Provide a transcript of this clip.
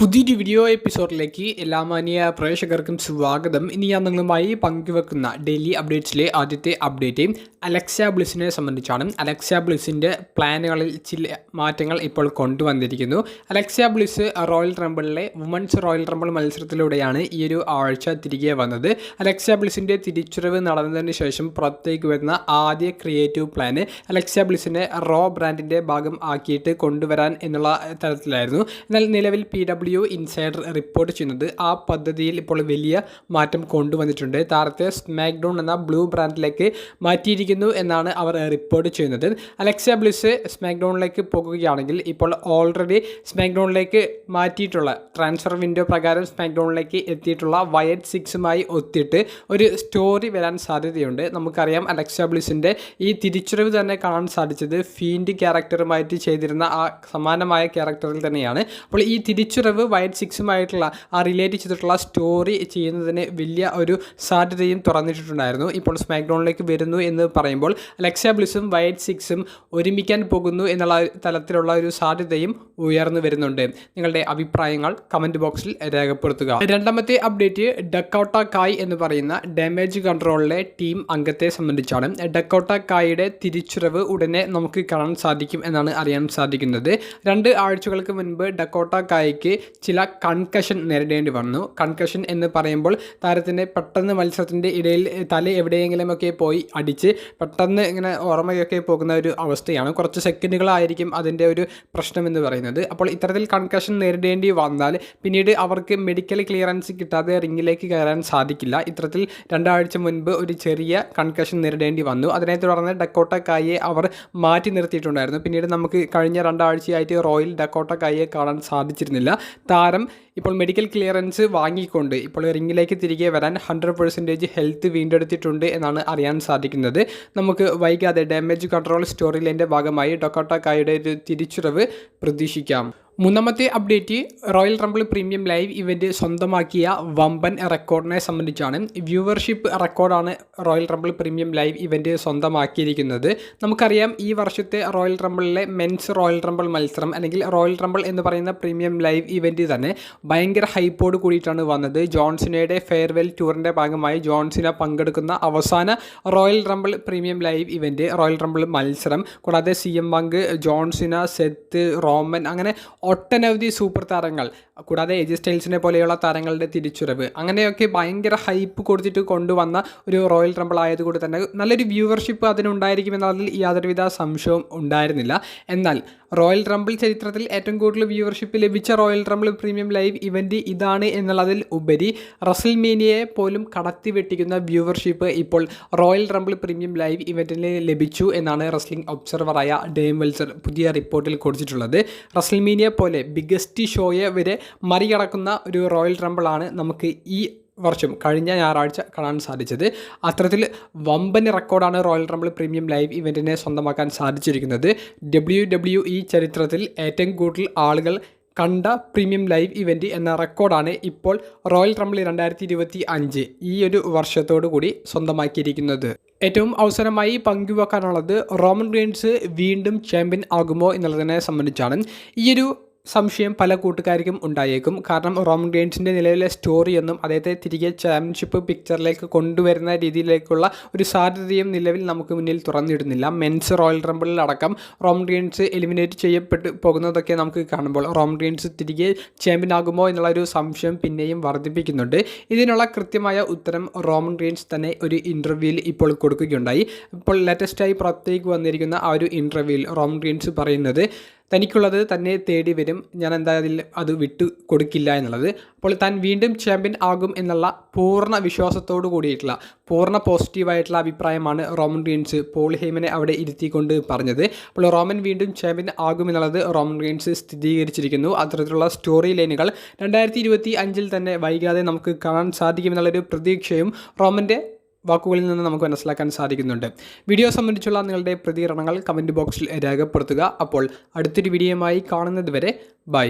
പുതിയൊരു വീഡിയോ എപ്പിസോഡിലേക്ക് എല്ലാ മാന്യ പ്രേക്ഷകർക്കും സ്വാഗതം. ഇനി ഞാൻ നിങ്ങളുമായി പങ്കുവെക്കുന്ന ഡെയിലി അപ്ഡേറ്റ്സിലെ ആദ്യത്തെ അപ്ഡേറ്റ് അലക്സ ബ്ലിസിനെ സംബന്ധിച്ചാണ്. അലക്സ ബ്ലിസിന്റെ പ്ലാനുകളിൽ ചില മാറ്റങ്ങൾ ഇപ്പോൾ കൊണ്ടുവന്നിരിക്കുന്നു. അലക്സ ബ്ലിസ് റോയൽ റംബിളിലെ വുമൻസ് റോയൽ റംബിൾ മത്സരത്തിലൂടെയാണ് ഈ ഒരു ആഴ്ച തിരികെ വന്നത്. അലക്സ ബ്ലിസിന്റെ തിരിച്ചറിവ് നടന്നതിന് ശേഷം പുറത്തേക്ക് വരുന്ന ആദ്യ ക്രിയേറ്റീവ് പ്ലാൻ അലക്സ ബ്ലിസിനെ റോ ബ്രാൻഡിന്റെ ഭാഗം ആക്കിയിട്ട് കൊണ്ടുവരാൻ എന്നുള്ള തരത്തിലായിരുന്നു. എന്നാൽ നിലവിൽ പി ഡബ്ല്യു ഇൻസൈഡർ റിപ്പോർട്ട് ചെയ്യുന്നത് ആ പദ്ധതിയിൽ ഇപ്പോൾ വലിയ മാറ്റം കൊണ്ടുവന്നിട്ടുണ്ട്. താരത്തെ സ്മാക്ഡോൺ ഡൗൺ എന്ന ബ്ലൂ ബ്രാൻഡിലേക്ക് മാറ്റിയിരിക്കുന്നു എന്നാണ് അവർ റിപ്പോർട്ട് ചെയ്യുന്നത്. അലക്സ ബ്ലിസ് സ്മാക്ഡോണിലേക്ക് പോകുകയാണെങ്കിൽ ഇപ്പോൾ ഓൾറെഡി സ്മാക്ഡോണിലേക്ക് മാറ്റിയിട്ടുള്ള ട്രാൻസ്ഫർ വിൻഡോ പ്രകാരം സ്മാക്ഡോണിലേക്ക് എത്തിയിട്ടുള്ള വയറ്റ് സിക്സുമായി ഒത്തിട്ട് ഒരു സ്റ്റോറി വരാൻ സാധ്യതയുണ്ട്. നമുക്കറിയാം അലക്സ ബ്ലിസിന്റെ ഈ തിരിച്ചറിവ് തന്നെ കാണാൻ സാധിച്ചത് ഫീൻഡ് ക്യാരക്ടറുമായിട്ട് ചെയ്തിരുന്ന ആ സമാനമായ ക്യാരക്ടറിൽ തന്നെയാണ്. അപ്പോൾ ഈ തിരിച്ചുവരവ് വൈറ്റ് സിക്സുമായിട്ടുള്ള ആ റിലേറ്റ് ചെയ്തിട്ടുള്ള സ്റ്റോറി ചെയ്യുന്നതിന് വലിയ ഒരു സാധ്യതയും തുറന്നിട്ടുണ്ടായിരുന്നു ഇപ്പോൾ സ്മാക്ക് ഡൗണിലേക്ക് വരുന്നു എന്ന് പറയുമ്പോൾ അലക്സ ബ്ലിസും വൈറ്റ് സിക്സും ഒരുമിക്കാൻ പോകുന്നു എന്നുള്ള തലത്തിലുള്ള ഒരു സാധ്യതയും ഉയർന്നു വരുന്നുണ്ട്. നിങ്ങളുടെ അഭിപ്രായങ്ങൾ കമന്റ് ബോക്സിൽ രേഖപ്പെടുത്തുക. രണ്ടാമത്തെ അപ്ഡേറ്റ് ഡക്കൗട്ട കായ് എന്ന് പറയുന്ന ഡാമേജ് കൺട്രോളിലെ ടീം അംഗത്തെ സംബന്ധിച്ചാണ്. ഡക്കൗട്ട കായുടെ തിരിച്ചുവരവ് ഉടനെ നമുക്ക് കാണാൻ സാധിക്കും എന്നാണ് അറിയാൻ സാധിക്കുന്നത്. രണ്ട് ആഴ്ചകൾക്ക് മുൻപ് ഡക്കോട്ട കായ്ക്ക് ചില കൺകഷൻ നേരിടേണ്ടി വന്നു. കൺകഷൻ എന്ന് പറയുമ്പോൾ താരത്തിന്റെ പെട്ടെന്ന് മത്സരത്തിന്റെ ഇടയിൽ തല എവിടെയെങ്കിലുമൊക്കെ പോയി അടിച്ച് പെട്ടെന്ന് ഇങ്ങനെ ഓർമ്മയൊക്കെ പോകുന്ന ഒരു അവസ്ഥയാണ്. കുറച്ച് സെക്കൻഡുകളായിരിക്കും അതിന്റെ ഒരു പ്രശ്നമെന്ന് പറയുന്നത്. അപ്പോൾ ഇത്തരത്തിൽ കൺകഷൻ നേരിടേണ്ടി വന്നാൽ പിന്നീട് അവർക്ക് മെഡിക്കൽ ക്ലിയറൻസ് കിട്ടാതെ റിങ്ങിലേക്ക് കയറാൻ സാധിക്കില്ല. ഇത്തരത്തിൽ രണ്ടാഴ്ച മുൻപ് ഒരു ചെറിയ കൺകഷൻ നേരിടേണ്ടി വന്നു. അതിനെ തുടർന്ന് ഡക്കോട്ട കായെ അവർ മാറ്റി നിർത്തിയിട്ടുണ്ടായിരുന്നു. പിന്നീട് നമുക്ക് കഴിഞ്ഞ രണ്ടാഴ്ചയായിട്ട് റോയൽ ഡക്കോട്ട കായെ കാണാൻ സാധിച്ചിരുന്നില്ല. താരം ഇപ്പോൾ മെഡിക്കൽ ക്ലിയറൻസ് വാങ്ങിക്കൊണ്ട് ഇപ്പോൾ റിങ്ങിലേക്ക് തിരികെ വരാൻ ഹൺഡ്രഡ് പെർസെന്റേജ് ഹെൽത്ത് വീണ്ടെടുത്തിട്ടുണ്ട് എന്നാണ് അറിയാൻ സാധിക്കുന്നത്. നമുക്ക് വൈകാതെ ഡാമേജ് കൺട്രോൾ സ്റ്റോറി ഭാഗമായി ഡൊക്കോട്ടക്കായുടെ ഒരു തിരിച്ചുവരവ് പ്രതീക്ഷിക്കാം. മൂന്നാമത്തെ update Royal Rumble premium live event സ്വന്തമാക്കിയ വമ്പൻ റെക്കോർഡിനെ സംബന്ധിച്ചാണ് വ്യൂവർഷിപ്പ് റെക്കോർഡാണ് Royal Rumble premium live event സ്വന്തമാക്കിയിരിക്കുന്നത്. നമുക്കറിയാം ഈ വർഷത്തെ റോയൽ റംബിളിലെ മെൻസ് റോയൽ റംബിൾ മത്സരം അല്ലെങ്കിൽ റോയൽ റംബിൾ എന്ന് പറയുന്ന പ്രീമിയം ലൈവ് ഇവന്റ് തന്നെ ഭയങ്കര ഹൈപ്പോട് കൂടിയിട്ടാണ് വന്നത്. ജോൺസിനയുടെ ഫെയർവെൽ ടൂറിന്റെ ഭാഗമായി ജോൺസിന പങ്കെടുക്കുന്ന അവസാന Royal Rumble premium live event Royal Rumble മത്സരം. കൂടാതെ സി എം പങ്ക് ജോൺസിന സെത്ത് റോമൻ അങ്ങനെ ഒട്ടനവധി സൂപ്പർ താരങ്ങൾ കൂടാതെ എജി സ്റ്റൈൽസിനെ പോലെയുള്ള താരങ്ങളുടെ തിരിച്ചുറവ് അങ്ങനെയൊക്കെ ഭയങ്കര ഹൈപ്പ് കൊടുത്തിട്ട് കൊണ്ടുവന്ന ഒരു റോയൽ ട്രംബിൾ ആയതുകൊണ്ട് തന്നെ നല്ലൊരു വ്യൂവർഷിപ്പ് അതിനുണ്ടായിരിക്കുമെന്നതിൽ യാതൊരുവിധ സംശയവും ഉണ്ടായിരുന്നില്ല. എന്നാൽ റോയൽ റംബിൾ ചരിത്രത്തിൽ ഏറ്റവും കൂടുതൽ വ്യൂവർഷിപ്പ് ലഭിച്ച Royal Rumble premium live event ഇതാണ് എന്നുള്ളതിൽ ഉപരി റസൽ മീനിയയെ പോലും കടത്തി വെട്ടിക്കുന്ന വ്യൂവർഷിപ്പ് ഇപ്പോൾ റോയൽ റംബിൾ പ്രീമിയം ലൈവ് ഇവന്റിന് ലഭിച്ചു എന്നാണ് റസ്ലിംഗ് ഒബ്സർവറായ ഡേം വെൽസർ പുതിയ റിപ്പോർട്ടിൽ കൊടുത്തിട്ടുള്ളത്. റസൽമീനിയെ പോലെ ബിഗ്ഗസ്റ്റ് ഷോയെ വരെ മറികടക്കുന്ന ഒരു റോയൽ റംബിളാണ് നമുക്ക് ഈ വർഷം കഴിഞ്ഞ ഞായറാഴ്ച കാണാൻ സാധിച്ചത്. അത്തരത്തിൽ വമ്പൻ റെക്കോർഡാണ് റോയൽ റംബിൾ പ്രീമിയം ലൈവ് ഇവന്റിനെ സ്വന്തമാക്കാൻ സാധിച്ചിരിക്കുന്നത്. ഡബ്ല്യു ഡബ്ല്യു ഇ ചരിത്രത്തിൽ ഏറ്റവും കൂടുതൽ ആളുകൾ കണ്ട പ്രീമിയം ലൈവ് ഇവന്റ് എന്ന റെക്കോർഡാണ് ഇപ്പോൾ റോയൽ റംബിൾ രണ്ടായിരത്തി ഇരുപത്തി അഞ്ച് ഈ ഒരു വർഷത്തോടു കൂടി സ്വന്തമാക്കിയിരിക്കുന്നത്. ഏറ്റവും അവസരമായി പങ്കുവെക്കാനുള്ളത് റോമൻ റീൻസ് വീണ്ടും ചാമ്പ്യൻ ആകുമോ എന്നുള്ളതിനെ സംബന്ധിച്ചാണ്. ഈയൊരു സംശയം പല കൂട്ടുകാർക്കും ഉണ്ടായേക്കും. കാരണം റോമൻ ഗെയിൻസിന്റെ നിലവിലെ സ്റ്റോറിയൊന്നും അദ്ദേഹത്തെ തിരികെ ചാമ്പ്യൻഷിപ്പ് പിക്ചറിലേക്ക് കൊണ്ടുവരുന്ന രീതിയിലേക്കുള്ള ഒരു സാധ്യതയും നിലവിൽ നമുക്ക് മുന്നിൽ തുറന്നിടുന്നില്ല. മെൻസ് റോയൽ റംബിളിൽ അടക്കം റോമൻ ഗെയിൻസ് എലിമിനേറ്റ് ചെയ്യപ്പെട്ട് പോകുന്നതൊക്കെ നമുക്ക് കാണുമ്പോൾ റോമൻ ഗെയിൻസ് തിരികെ ചാമ്പ്യൻ ആകുമോ എന്നുള്ള ഒരു സംശയം പിന്നെയും വർദ്ധിപ്പിക്കുന്നുണ്ട്. ഇതിനുള്ള കൃത്യമായ ഉത്തരം റോമൻ ഗെയിൻസ് തന്നെ ഒരു ഇന്റർവ്യൂവിൽ ഇപ്പോൾ കൊടുക്കുകയുണ്ടായി. ഇപ്പോൾ ലേറ്റസ്റ്റായി പുറത്തേക്ക് വന്നിരിക്കുന്ന ആ ഒരു ഇന്റർവ്യൂവിൽ റോമൻ ഗെയിൻസ് പറയുന്നത് തനിക്കുള്ളത് തന്നെ തേടി വരും. ഞാൻ എന്താ അതിൽ അത് വിട്ടു കൊടുക്കില്ല എന്നുള്ളത്. അപ്പോൾ താൻ വീണ്ടും ചാമ്പ്യൻ ആകും എന്നുള്ള പൂർണ വിശ്വാസത്തോടു കൂടിയിട്ടുള്ള പൂർണ പോസിറ്റീവായിട്ടുള്ള അഭിപ്രായമാണ് റോമൻ റീൻസ് പോൾ അവിടെ ഇരുത്തിക്കൊണ്ട് പറഞ്ഞത്. അപ്പോൾ റോമൻ വീണ്ടും ചാമ്പ്യൻ ആകും എന്നുള്ളത് റോമൻ റീൻസ് സ്ഥിരീകരിച്ചിരിക്കുന്നു. അത്തരത്തിലുള്ള സ്റ്റോറി ലൈനുകൾ രണ്ടായിരത്തി ഇരുപത്തി അഞ്ചിൽ തന്നെ വൈകാതെ നമുക്ക് കാണാൻ സാധിക്കുമെന്നുള്ളൊരു പ്രതീക്ഷയും റോമന്റെ വാക്കുകളിൽ നിന്ന് നമുക്ക് മനസ്സിലാക്കാൻ സാധിക്കുന്നുണ്ട്. വീഡിയോ സംബന്ധിച്ചുള്ള നിങ്ങളുടെ പ്രതികരണങ്ങൾ കമന്റ് ബോക്സിൽ രേഖപ്പെടുത്തുക. അപ്പോൾ അടുത്തൊരു വീഡിയോയുമായി കാണുന്നത് വരെ ബൈ